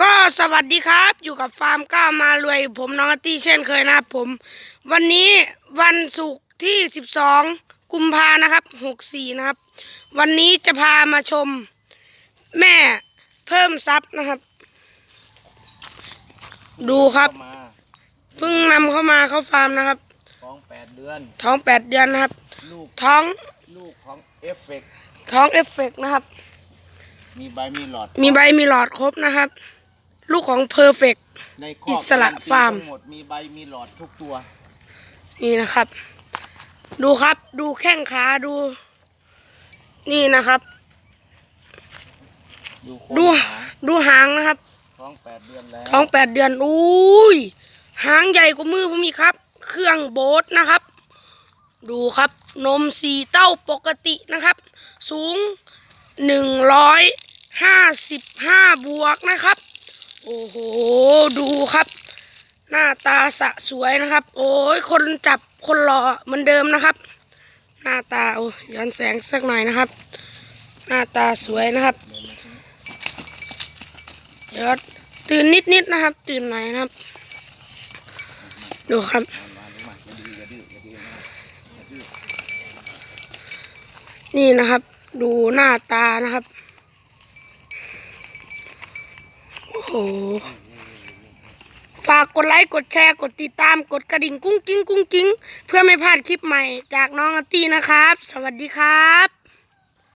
ก็สวัสดีครับอยู่กับฟาร์มก้าวมารวย ผมน้องอาร์ตี้เช่นเคยนะครับผม วันนี้วันศุกร์ที่ 12 กุมภานะครับ 64 นะครับ วันนี้จะพามาชม แม่เพิ่มทรัพย์นะครับ ดูครับเข้ามาเพิ่งนำเข้ามาเข้าฟาร์มนะครับ ท้องแปดเดือน ท้อง8เดือนนะครับ ลูกท้อง ลูกของเอฟเฟกต์ท้องเอฟเฟกนะครับ มีใบมีหลอดมีใบมีหลอดครบนะครับ ลูกของเพอร์เฟกในคอิอกสระกนตีฟาร์มทั้งหมดมีใบมีหลอดทุกตัว นี่นะครับ ดูครับดูแข้งขาดู นี่นะครับ ดูโคนดูหางดูหางนะครับ ท้องแปดเดือนแล้วท้องแปดเดือนอุ้ยหางใหญ่กว่ามือผมอีกครับ เครื่องโบ๊ทนะครับ ดูครับ นมสีเต้าปกตินะครับ สูง หนึ่งร้อยห้าสิบห้าบวกนะครับ โอ้โห ดูครับ หน้าตาสะสวยนะครับ โอ้ยคนจับคนหล่อเหมือนเดิมนะครับ หน้าตาโอ้ย้อนแสงสักหน่อยนะครับ หน้าตาสวยนะครับเดี๋ยวตื่นนิดๆนะครับ ตื่นหน่อยนะครับ ดูครับนี่นะครับ ดูหน้าตานะครับ โอ้โห ฝากกดไลค์ กดแชร์ กดติดตาม กดกระดิ่งกุ้งกิ้งกุ้งกิ้ง เพื่อไม่พลาดคลิปใหม่จากน้องอาตี้นะครับ สวัสดีครับ